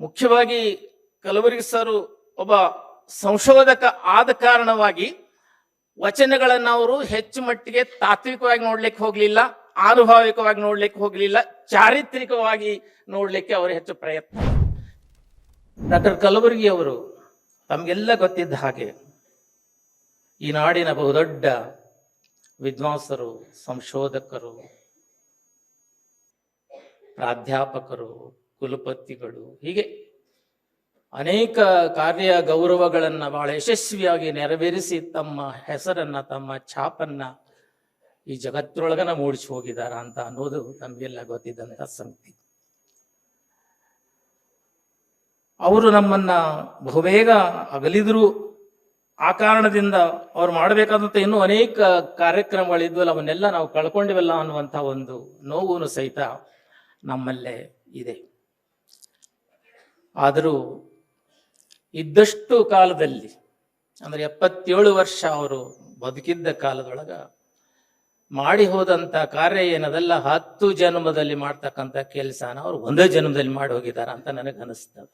ಮುಖ್ಯವಾಗಿ ಕಲಬುರಗಿ ಸರ್ ಒಬ್ಬ ಸಂಶೋಧಕ ಆದ ಕಾರಣವಾಗಿ ವಚನಗಳನ್ನ ಅವರು ಹೆಚ್ಚು ಮಟ್ಟಿಗೆ ತಾತ್ವಿಕವಾಗಿ ನೋಡ್ಲಿಕ್ಕೆ ಹೋಗ್ಲಿಲ್ಲ, ಆನುಭಾವಿಕವಾಗಿ ನೋಡ್ಲಿಕ್ಕೆ ಹೋಗ್ಲಿಲ್ಲ, ಚಾರಿತ್ರಿಕವಾಗಿ ನೋಡ್ಲಿಕ್ಕೆ ಅವರು ಹೆಚ್ಚು ಪ್ರಯತ್ನ. ಡಾಕ್ಟರ್ ಕಲಬುರಗಿ ಅವರು ತಮಗೆಲ್ಲ ಗೊತ್ತಿದ್ದ ಹಾಗೆ ಈ ನಾಡಿನ ಬಹುದೊಡ್ಡ ವಿದ್ವಾಂಸರು, ಸಂಶೋಧಕರು, ಪ್ರಾಧ್ಯಾಪಕರು ಕುಲಪತಿಗಳು. ಹೀಗೆ ಅನೇಕ ಕಾರ್ಯ ಗೌರವಗಳನ್ನು ಬಹಳ ಯಶಸ್ವಿಯಾಗಿ ನೆರವೇರಿಸಿ ತಮ್ಮ ಹೆಸರನ್ನ, ತಮ್ಮ ಛಾಪನ್ನ ಈ ಜಗತ್ತೊಳಗನ ಮೂಡಿಸಿ ಹೋಗಿದಾರ ಅಂತ ಅನ್ನೋದು ನಮಗೆಲ್ಲ ಗೊತ್ತಿದ್ದಂತ ಸಂಗತಿ. ಅವರು ನಮ್ಮನ್ನ ಬಹುಬೇಗ ಅಗಲಿದ್ರು. ಆ ಕಾರಣದಿಂದ ಅವ್ರು ಮಾಡಬೇಕಾದಂತ ಇನ್ನೂ ಅನೇಕ ಕಾರ್ಯಕ್ರಮಗಳಿದ್ವಲ್ಲ, ಅವನ್ನೆಲ್ಲ ನಾವು ಕಳ್ಕೊಂಡಿವಲ್ಲ ಅನ್ನುವಂಥ ಒಂದು ನೋವು ಸಹಿತ ನಮ್ಮಲ್ಲೇ ಇದೆ. ಆದರೂ ಇದ್ದಷ್ಟು ಕಾಲದಲ್ಲಿ, ಅಂದ್ರೆ ಎಪ್ಪತ್ತೇಳು ವರ್ಷ ಅವರು ಬದುಕಿದ್ದ ಕಾಲದೊಳಗ ಮಾಡಿ ಹೋದಂಥ ಕಾರ್ಯ ಏನದಲ್ಲ, ಹತ್ತು ಜನ್ಮದಲ್ಲಿ ಮಾಡ್ತಕ್ಕಂಥ ಕೆಲಸನ ಅವ್ರು ಒಂದೇ ಜನ್ಮದಲ್ಲಿ ಮಾಡಿ ಹೋಗಿದಾರ ಅಂತ ನನಗೆ ಅನಿಸ್ತದೆ.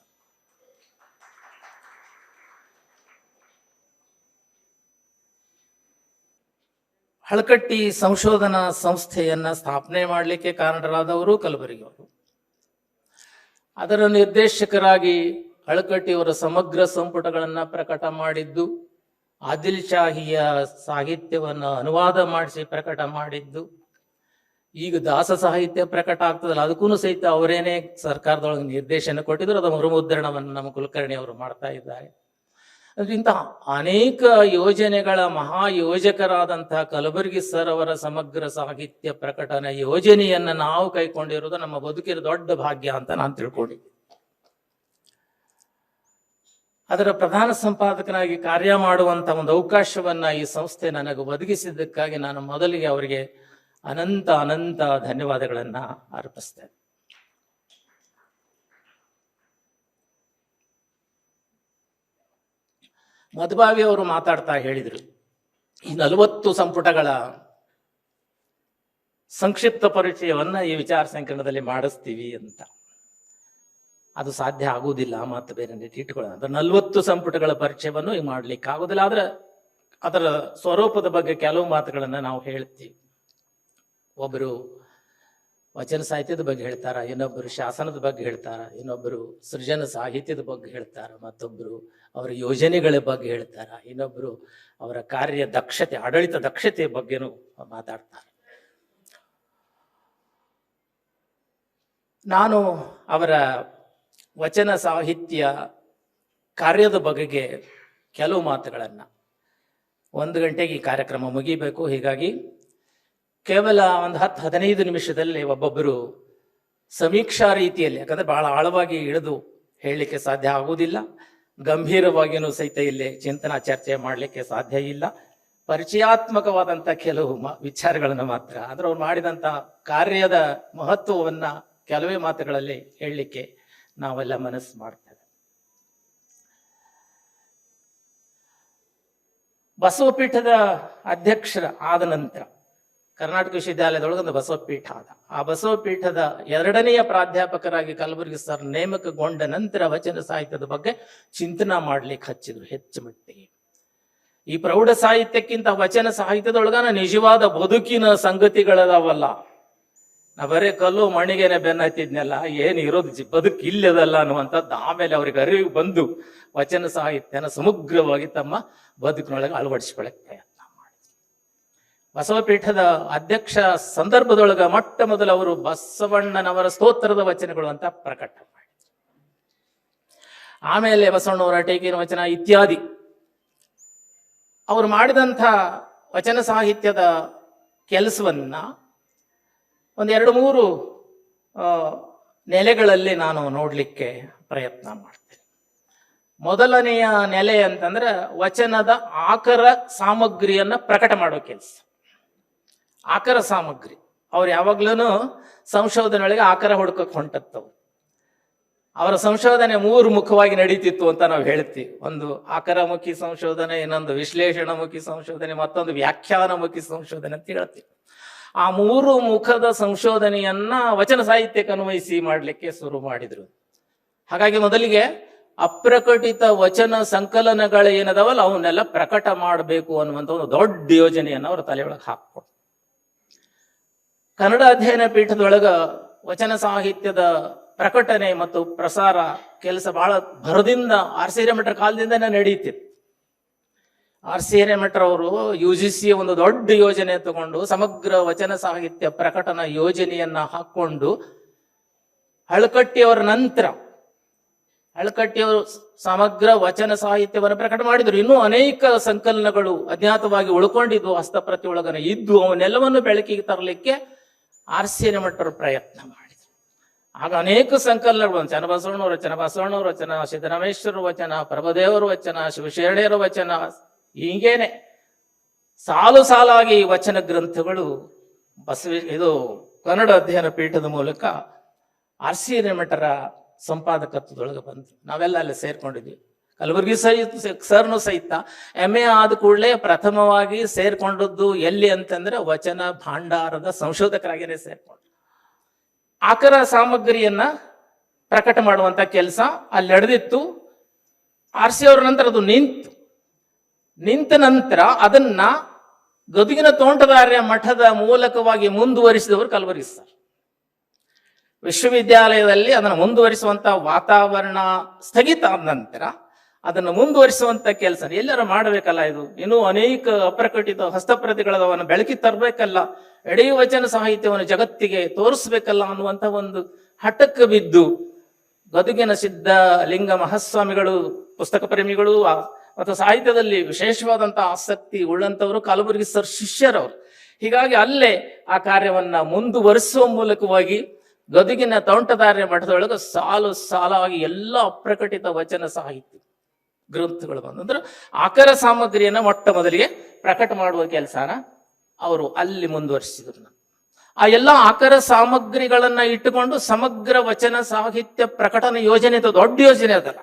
ಹಳಕಟ್ಟಿ ಸಂಶೋಧನಾ ಸಂಸ್ಥೆಯನ್ನ ಸ್ಥಾಪನೆ ಮಾಡಲಿಕ್ಕೆ ಕಾರಣರಾದವರು ಕಲಬುರಗಿ ಅವರು ಅದರ ನಿರ್ದೇಶಕರಾಗಿ ಹಳಕಟ್ಟಿಯವರ ಸಮಗ್ರ ಸಂಪುಟಗಳನ್ನು ಪ್ರಕಟ ಮಾಡಿದ್ದು, ಆದಿಲ್ ಶಾಹಿಯ ಸಾಹಿತ್ಯವನ್ನ ಅನುವಾದ ಮಾಡಿಸಿ ಪ್ರಕಟ ಮಾಡಿದ್ದು, ಈಗ ದಾಸ ಸಾಹಿತ್ಯ ಪ್ರಕಟ ಆಗ್ತದಲ್ಲ ಅದಕ್ಕೂ ಸಹಿತ ಅವರೇನೆ ಸರ್ಕಾರದೊಳಗೆ ನಿರ್ದೇಶನ ಕೊಟ್ಟಿದ್ರು, ಅದರ ಮರುಮುದ್ರಣವನ್ನು ನಮ್ಮ ಕುಲಕರ್ಣಿ ಅವರು ಮಾಡ್ತಾ ಇದ್ದಾರೆ. ಅದರಿಂದ ಅನೇಕ ಯೋಜನೆಗಳ ಮಹಾ ಯೋಜಕರಾದಂತಹ ಕಲಬುರಗಿ ಸರ್ ಅವರ ಸಮಗ್ರ ಸಾಹಿತ್ಯ ಪ್ರಕಟಣೆ ಯೋಜನೆಯನ್ನ ನಾವು ಕೈಕೊಂಡಿರೋದು ನಮ್ಮ ಬದುಕಿನ ದೊಡ್ಡ ಭಾಗ್ಯ ಅಂತ ನಾನು ತಿಳ್ಕೊಂಡಿದ್ದೆ ಅದರ ಪ್ರಧಾನ ಸಂಪಾದಕನಾಗಿ ಕಾರ್ಯ ಮಾಡುವಂತ ಒಂದು ಅವಕಾಶವನ್ನ ಈ ಸಂಸ್ಥೆ ನನಗೆ ಒದಗಿಸಿದ್ದಕ್ಕಾಗಿ ನಾನು ಮೊದಲಿಗೆ ಅವರಿಗೆ ಅನಂತ ಅನಂತ ಧನ್ಯವಾದಗಳನ್ನ ಅರ್ಪಿಸ್ತೇನೆ. ಮಧುಬಾವಿ ಅವರು ಮಾತಾಡ್ತಾ ಹೇಳಿದರು, ಈ ನಲವತ್ತು ಸಂಪುಟಗಳ ಸಂಕ್ಷಿಪ್ತ ಪರಿಚಯವನ್ನ ಈ ವಿಚಾರ ಸಂಕಿರಣದಲ್ಲಿ ಮಾಡಿಸ್ತೀವಿ ಅಂತ. ಅದು ಸಾಧ್ಯ ಆಗುವುದಿಲ್ಲ ಮತ್ತು ಬೇರೆ ಇಟ್ಕೊಳ್ಳೋಣ. ಅಂದ್ರೆ ನಲ್ವತ್ತು ಸಂಪುಟಗಳ ಪರಿಚಯವನ್ನು ಈಗ ಮಾಡ್ಲಿಕ್ಕೆ ಆಗುದಿಲ್ಲ, ಆದ್ರೆ ಅದರ ಸ್ವರೂಪದ ಬಗ್ಗೆ ಕೆಲವು ಮಾತುಗಳನ್ನ ನಾವು ಹೇಳ್ತೀವಿ. ಒಬ್ಬರು ವಚನ ಸಾಹಿತ್ಯದ ಬಗ್ಗೆ ಹೇಳ್ತಾರ ಇನ್ನೊಬ್ಬರು ಶಾಸನದ ಬಗ್ಗೆ ಹೇಳ್ತಾರ ಇನ್ನೊಬ್ಬರು ಸೃಜನ ಸಾಹಿತ್ಯದ ಬಗ್ಗೆ ಹೇಳ್ತಾರ ಮತ್ತೊಬ್ಬರು ಅವರ ಯೋಜನೆಗಳ ಬಗ್ಗೆ ಹೇಳ್ತಾರೆ. ಇನ್ನೊಬ್ಬರು ಅವರ ಕಾರ್ಯ ದಕ್ಷತೆ, ಆಡಳಿತ ದಕ್ಷತೆ ಬಗ್ಗೆನೂ ಮಾತಾಡ್ತಾರೆ. ನಾನು ಅವರ ವಚನ ಸಾಹಿತ್ಯ ಕಾರ್ಯದ ಬಗೆಗೆ ಕೆಲವು ಮಾತುಗಳನ್ನು ಒಂದು ಗಂಟೆಗೆ ಈ ಕಾರ್ಯಕ್ರಮ ಮುಗಿಬೇಕು. ಹೀಗಾಗಿ ಕೇವಲ ಒಂದು ಹತ್ತು, ಹದಿನೈದು ನಿಮಿಷದಲ್ಲಿ ಒಬ್ಬೊಬ್ಬರು ಸಮೀಕ್ಷಾ ರೀತಿಯಲ್ಲಿ, ಯಾಕಂದರೆ ಬಹಳ ಆಳವಾಗಿ ಇಳಿದು ಹೇಳಲಿಕ್ಕೆ ಸಾಧ್ಯ ಆಗುವುದಿಲ್ಲ. ಗಂಭೀರವಾಗಿಯೂ ಸಹಿತ ಇಲ್ಲಿ ಚಿಂತನಾ ಚರ್ಚೆ ಮಾಡಲಿಕ್ಕೆ ಸಾಧ್ಯ ಇಲ್ಲ. ಪರಿಚಯಾತ್ಮಕವಾದಂಥ ಕೆಲವು ಮ- ವಿಚಾರಗಳನ್ನು ಮಾತ್ರ ಅಂದ್ರೆ ಅವ್ರು ಮಾಡಿದಂಥ ಕಾರ್ಯದ ಮಹತ್ವವನ್ನ ಕೆಲವೇ ಮಾತುಗಳಲ್ಲಿ ಹೇಳಲಿಕ್ಕೆ ನಾವೆಲ್ಲ ಮನಸ್ಸು ಮಾಡ್ತೇವೆ. ಬಸವಪೀಠದ ಅಧ್ಯಕ್ಷರ ಆದ ನಂತರ ಕರ್ನಾಟಕ ವಿಶ್ವವಿದ್ಯಾಲಯದೊಳಗೆ ಒಂದು ಬಸವಪೀಠ ಆದ. ಆ ಬಸವಪೀಠದ ಎರಡನೆಯ ಪ್ರಾಧ್ಯಾಪಕರಾಗಿ ಕಲಬುರಗಿ ಸರ್ ನೇಮಕಗೊಂಡ ನಂತರ ವಚನ ಸಾಹಿತ್ಯದ ಬಗ್ಗೆ ಚಿಂತನೆ ಮಾಡ್ಲಿಕ್ಕೆ ಹಚ್ಚಿದ್ರು ಹೆಚ್ಚು ಮಟ್ಟಿಗೆ. ಈ ಪ್ರೌಢ ಸಾಹಿತ್ಯಕ್ಕಿಂತ ವಚನ ಸಾಹಿತ್ಯದೊಳಗನ ನಿಜವಾದ ಬದುಕಿನ ಸಂಗತಿಗಳದಾವಲ್ಲ. ನಾ ಬರೇ ಕಲ್ಲು ಮಣಿಗೆನೆ ಬೆನ್ನತ್ತಿದ್ನೆಲ್ಲ ಏನು ಇರೋದು ಬದುಕು ಇಲ್ಲದಲ್ಲ ಅನ್ನುವಂಥದ್ದು ಆಮೇಲೆ ಅವ್ರಿಗೆ ಅರಿವು ಬಂದು ವಚನ ಸಾಹಿತ್ಯನ ಸಮಗ್ರವಾಗಿ ತಮ್ಮ ಬದುಕಿನೊಳಗೆ ಮಾಡಿದ್ರು ಬಸವಪೀಠದ ಅಧ್ಯಕ್ಷ ಸಂದರ್ಭದೊಳಗ ಮೊಟ್ಟ ಮೊದಲು ಅವರು ಬಸವಣ್ಣನವರ ಸ್ತೋತ್ರದ ವಚನಗಳು ಅಂತ ಪ್ರಕಟ ಮಾಡಿದ್ರು. ಆಮೇಲೆ ಬಸವಣ್ಣವರ ಟೇಕಿನ ವಚನ ಇತ್ಯಾದಿ. ಅವರು ಮಾಡಿದಂಥ ವಚನ ಸಾಹಿತ್ಯದ ಕೆಲಸವನ್ನ ಎರಡು ಮೂರು ನೆಲೆಗಳಲ್ಲಿ ನಾನು ನೋಡಲಿಕ್ಕೆ ಪ್ರಯತ್ನ ಮಾಡ್ತೇನೆ. ಮೊದಲನೆಯ ನೆಲೆ ಅಂತಂದ್ರೆ ವಚನದ ಆಕರ ಸಾಮಗ್ರಿಯನ್ನು ಪ್ರಕಟ ಮಾಡೋ ಕೆಲಸ. ಆಕರ ಸಾಮಗ್ರಿ. ಅವ್ರು ಯಾವಾಗ್ಲೂ ಸಂಶೋಧನೆಯೊಳಗೆ ಆಕರ ಹುಡುಕಕ್ಕೆ ಹೊಂಟತ್ತವು ಅವರ ಸಂಶೋಧನೆ ಮೂರು ಮುಖವಾಗಿ ನಡೀತಿತ್ತು ಅಂತ ನಾವು ಹೇಳ್ತೀವಿ. ಒಂದು ಆಕರಮುಖಿ ಸಂಶೋಧನೆ, ಇನ್ನೊಂದು ವಿಶ್ಲೇಷಣಾಮುಖಿ ಸಂಶೋಧನೆ, ಮತ್ತೊಂದು ವ್ಯಾಖ್ಯಾನಮುಖಿ ಸಂಶೋಧನೆ ಅಂತ ಹೇಳ್ತೀವಿ. ಆ ಮೂರು ಮುಖದ ಸಂಶೋಧನೆಯನ್ನ ವಚನ ಸಾಹಿತ್ಯಕ್ಕೆ ಅನ್ವಯಿಸಿ ಮಾಡಲಿಕ್ಕೆ ಶುರು ಮಾಡಿದ್ರು. ಹಾಗಾಗಿ ಮೊದಲಿಗೆ ಅಪ್ರಕಟಿತ ವಚನ ಸಂಕಲನಗಳು ಏನದವಲ್ಲ ಅವನ್ನೆಲ್ಲ ಪ್ರಕಟ ಮಾಡಬೇಕು ಅನ್ನುವಂಥ ಒಂದು ದೊಡ್ಡ ಯೋಜನೆಯನ್ನು ಅವರು ತಲೆಯೊಳಗೆ ಹಾಕ್ಕೊಂಡು ಕನ್ನಡ ಅಧ್ಯಯನ ಪೀಠದೊಳಗ ವಚನ ಸಾಹಿತ್ಯದ ಪ್ರಕಟಣೆ ಮತ್ತು ಪ್ರಸಾರ ಕೆಲಸ ಬಹಳ ಭರದಿಂದ ಆರ್ ಸಿ ಹಿರೇಮಠರ ಕಾಲದಿಂದನೇ ನಡೆಯುತ್ತಿತ್ತು. ಆರ್ ಸಿ ಹಿರೇಮಠರ್ ಅವರು ಯು ಜಿ ಸಿ ಒಂದು ದೊಡ್ಡ ಯೋಜನೆ ತಗೊಂಡು ಸಮಗ್ರ ವಚನ ಸಾಹಿತ್ಯ ಪ್ರಕಟಣ ಯೋಜನೆಯನ್ನ ಹಾಕೊಂಡು ಹಳಕಟ್ಟಿಯವರ ನಂತರ ಹಳಕಟ್ಟಿಯವರು ಸಮಗ್ರ ವಚನ ಸಾಹಿತ್ಯವನ್ನು ಪ್ರಕಟ ಮಾಡಿದ್ರು. ಇನ್ನೂ ಅನೇಕ ಸಂಕಲನಗಳು ಅಜ್ಞಾತವಾಗಿ ಉಳ್ಕೊಂಡಿದ್ವು ಹಸ್ತಪ್ರತಿ ಒಳಗನೆ ಇದ್ದು ಅವನ್ನೆಲ್ಲವನ್ನು ಬೆಳಕಿಗೆ ತರಲಿಕ್ಕೆ ಆರ್ ಸಿ ಹಿರೇಮಠರು ಪ್ರಯತ್ನ ಮಾಡಿದರು. ಆಗ ಅನೇಕ ಸಂಕಲನಗಳು ಬಂದು ಚನ್ನಬಸವಣ್ಣವ್ರ ವಚನ, ಬಸವಣ್ಣವ್ರ ವಚನ ಸಿದ್ದರಾಮೇಶ್ವರ ವಚನ, ಪ್ರಭದೇವರ ವಚನ ಶಿವಶರಣೆಯರ ವಚನ, ಹೀಗೇನೆ ಸಾಲು ಸಾಲಾಗಿ ಈ ವಚನ ಗ್ರಂಥಗಳು ಬಸವ, ಇದು ಕನ್ನಡ ಅಧ್ಯಯನ ಪೀಠದ ಮೂಲಕ ಆರ್ ಸಿ ಸಂಪಾದಕತ್ವದೊಳಗೆ ಬಂತು ನಾವೆಲ್ಲ ಅಲ್ಲಿ ಸೇರ್ಕೊಂಡಿದ್ವಿ. ಕಲಬುರಗಿ ಸಹಿತ, ಸರ್ನು ಸಹಿತ ಎಂ ಎ ಆದ ಕೂಡಲೇ ಪ್ರಥಮವಾಗಿ ಸೇರ್ಕೊಂಡದ್ದು ಎಲ್ಲಿ ಅಂತಂದ್ರೆ ವಚನ ಭಾಂಡಾರದ ಸಂಶೋಧಕರಾಗಿಯೇ ಸೇರ್ಕೊಂಡು ಆಕರ ಸಾಮಗ್ರಿಯನ್ನ ಪ್ರಕಟ ಮಾಡುವಂತ ಕೆಲಸ ಅಲ್ಲಿ ನಡೆದಿತ್ತು. ಆರ್ ಸಿ ಅವ್ರ ನಂತರ ಅದು ನಿಂತು. ನಿಂತ ನಂತರ ಅದನ್ನ ಗದುಗಿನ ತೋಂಟದಾರ್ಯ ಮಠದ ಮೂಲಕವಾಗಿ ಮುಂದುವರಿಸಿದವರು ಕಲಬುರ್ಗಿ ಸರ್. ವಿಶ್ವವಿದ್ಯಾಲಯದಲ್ಲಿ ಅದನ್ನು ಮುಂದುವರಿಸುವಂತ ವಾತಾವರಣ ಸ್ಥಗಿತ ಆದ ನಂತರ ಅದನ್ನು ಮುಂದುವರಿಸುವಂತ ಕೆಲಸ. ಎಲ್ಲರ ಮಾಡಬೇಕಲ್ಲ ಇದು? ಇನ್ನೂ ಅನೇಕ ಅಪ್ರಕಟಿತ ಹಸ್ತಪ್ರತಿಗಳದವನ್ನು ಬೆಳಕಿ ತರಬೇಕಲ್ಲ? ಇಡೀ ವಚನ ಸಾಹಿತ್ಯವನ್ನು ಜಗತ್ತಿಗೆ ತೋರಿಸ್ಬೇಕಲ್ಲ ಅನ್ನುವಂತ ಒಂದು ಹಠಕ್ಕೆ ಬಿದ್ದು ಗದುಗಿನ ಸಿದ್ಧ ಲಿಂಗ ಮಹಾಸ್ವಾಮಿಗಳು, ಪುಸ್ತಕ ಪ್ರೇಮಿಗಳು ಮತ್ತು ಸಾಹಿತ್ಯದಲ್ಲಿ ವಿಶೇಷವಾದಂತಹ ಆಸಕ್ತಿ ಉಳ್ಳಂತವರು ಕಲಬುರಗಿ ಸರ್ ಶಿಷ್ಯರವರು. ಹೀಗಾಗಿ ಅಲ್ಲೇ ಆ ಕಾರ್ಯವನ್ನ ಮುಂದುವರಿಸುವ ಮೂಲಕವಾಗಿ ಗದುಗಿನ ತೋಂಟದಾರ್ಯ ಮಠದೊಳಗೆ ಸಾಲು ಸಾಲಾಗಿ ಎಲ್ಲ ಅಪ್ರಕಟಿತ ವಚನ ಸಾಹಿತ್ಯ. ಗ್ರಂಥಗಳು ಬಂದಂದ್ರೆ ಆಕರ ಸಾಮಗ್ರಿಯನ್ನ ಮೊಟ್ಟ ಮೊದಲಿಗೆ ಪ್ರಕಟ ಮಾಡುವ ಕೆಲಸನ ಅವರು ಅಲ್ಲಿ ಮುಂದುವರಿಸಿದ್ರು. ಆ ಎಲ್ಲ ಆಕರ ಸಾಮಗ್ರಿಗಳನ್ನ ಇಟ್ಟುಕೊಂಡು ಸಮಗ್ರ ವಚನ ಸಾಹಿತ್ಯ ಪ್ರಕಟಣೆ ಯೋಜನೆ ಅಂತ ದೊಡ್ಡ ಯೋಜನೆ ಅದಲ್ಲ.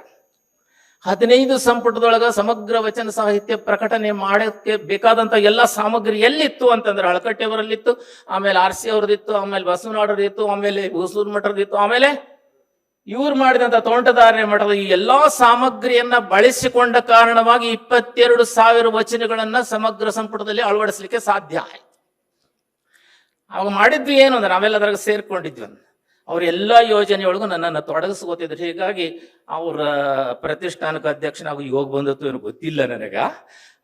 ಹದಿನೈದು ಸಂಪುಟದೊಳಗ ಸಮಗ್ರ ವಚನ ಸಾಹಿತ್ಯ ಪ್ರಕಟಣೆ ಮಾಡೋಕ್ಕೆ ಬೇಕಾದಂತ ಎಲ್ಲ ಸಾಮಗ್ರಿ ಎಲ್ಲಿತ್ತು ಅಂತಂದ್ರೆ ಹಳಕಟ್ಟೆಯವರಲ್ಲಿತ್ತು ಆಮೇಲೆ ಆರ್ ಸಿ ಅವ್ರದ್ದಿತ್ತು ಆಮೇಲೆ ಬಸವನಾಡರದಿತ್ತು, ಆಮೇಲೆ ಬೂಸೂರ್ ಮಠರದಿತ್ತು, ಆಮೇಲೆ ಇವ್ರು ಮಾಡಿದಂತ ತೋಂಟದಾರ್ಯ ಮಠದ ಈ ಎಲ್ಲಾ ಸಾಮಗ್ರಿಯನ್ನ ಬಳಸಿಕೊಂಡ ಕಾರಣವಾಗಿ ಇಪ್ಪತ್ತೆರಡು ಸಾವಿರ ವಚನಗಳನ್ನ ಸಮಗ್ರ ಸಂಪುಟದಲ್ಲಿ ಅಳವಡಿಸಲಿಕ್ಕೆ ಸಾಧ್ಯ ಆಯ್ತು. ಅವಾಗ ಮಾಡಿದ್ವಿ ಏನು ಅಂದ್ರೆ ನಾವೆಲ್ಲ ಅದ್ರಾಗ ಸೇರ್ಕೊಂಡಿದ್ವಿ ಅಂದ್ರೆ ಅವ್ರ ಎಲ್ಲಾ ಯೋಜನೆಯೊಳಗೂ ನನ್ನನ್ನು ತೊಡಗಿಸ್ಕೋತಿದ್ರು. ಹೀಗಾಗಿ ಅವರ ಪ್ರತಿಷ್ಠಾನಕ್ಕೆ ಅಧ್ಯಕ್ಷನಾಗಿ ಯೋಗ ಬಂದತ್ತು ಏನು ಗೊತ್ತಿಲ್ಲ ನನಗ.